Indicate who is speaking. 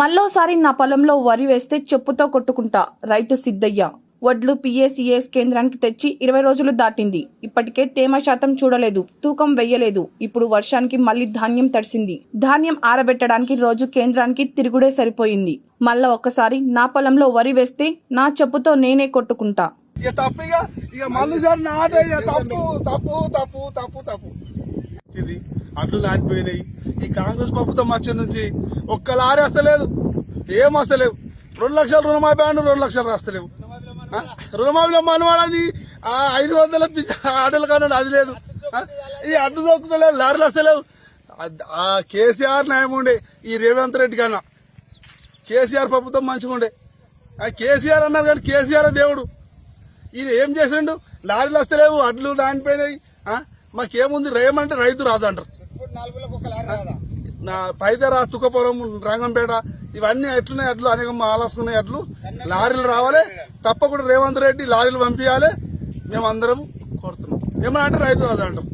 Speaker 1: మళ్ళోసారి నా పొలంలో వరి వేస్తే చెప్పుతో కొట్టుకుంటా. రైతు సిద్ధయ్య. వడ్లు పిఏసిఎస్ కేంద్రానికి తెచ్చి ఇరవై రోజులు దాటింది. ఇప్పటికే తేమ శాతం చూడలేదు. తూకం వెయ్యలేదు. ఇప్పుడు వర్షానికి మళ్ళీ ధాన్యం తడిసింది. ధాన్యం ఆరబెట్టడానికి రోజు కేంద్రానికి తిరుగుడే సరిపోయింది. మళ్ళా ఒక్కసారి నా పొలంలో వరి వేస్తే నా చెప్పుతో నేనే కొట్టుకుంటా.
Speaker 2: ఇక తప్పు ఇక ఇక మళ్ళీ సార్ నాట ఇక తప్పు తప్పు తప్పు తప్పు తప్పు. ఇది అడ్లు లాంటిపోయినాయి. ఈ కాంగ్రెస్ ప్రభుత్వం వచ్చే నుంచి ఒక్క లారీ వస్తలేదు ఏం వస్తలేవు రెండు లక్షలు రుణమాఫీ అండి రెండు లక్షలు రాస్తలేవు. రుణమాఫీలో మనవాడని ఆ ఐదు వందల ఆటలు కానీ అది లేదు. ఈ అడ్డు దొక్కుతలేవు లారీలు వస్తలేవు ఆ కేసీఆర్ న్యాయం ఉండే ఈ రేవంత్ రెడ్డి కన్నా. కేసీఆర్ ప్రభుత్వం మంచిగా ఉండే. ఆ కేసీఆర్ అన్నారు కానీ కేసీఆర్ దేవుడు. ఇది ఏం చేసిండు? లారీలు వస్తలేవు అడ్లు దానిపోయినాయి మాకేముంది? రేయమంటే రైతు రాజు అంటారు. నా పైదర తుక్కపురం రంగంపేట ఇవన్నీ ఎట్లున్నాయి? అడ్లు అనేక ఆలసుకున్నాయి అడ్లు. లారీలు రావాలి. తప్పకుండా రేవంత్ రెడ్డి లారీలు పంపించాలి. మేము అందరం కోరుతున్నాం. ఏమన్నా అంటే రైతు రాజు అంటాం.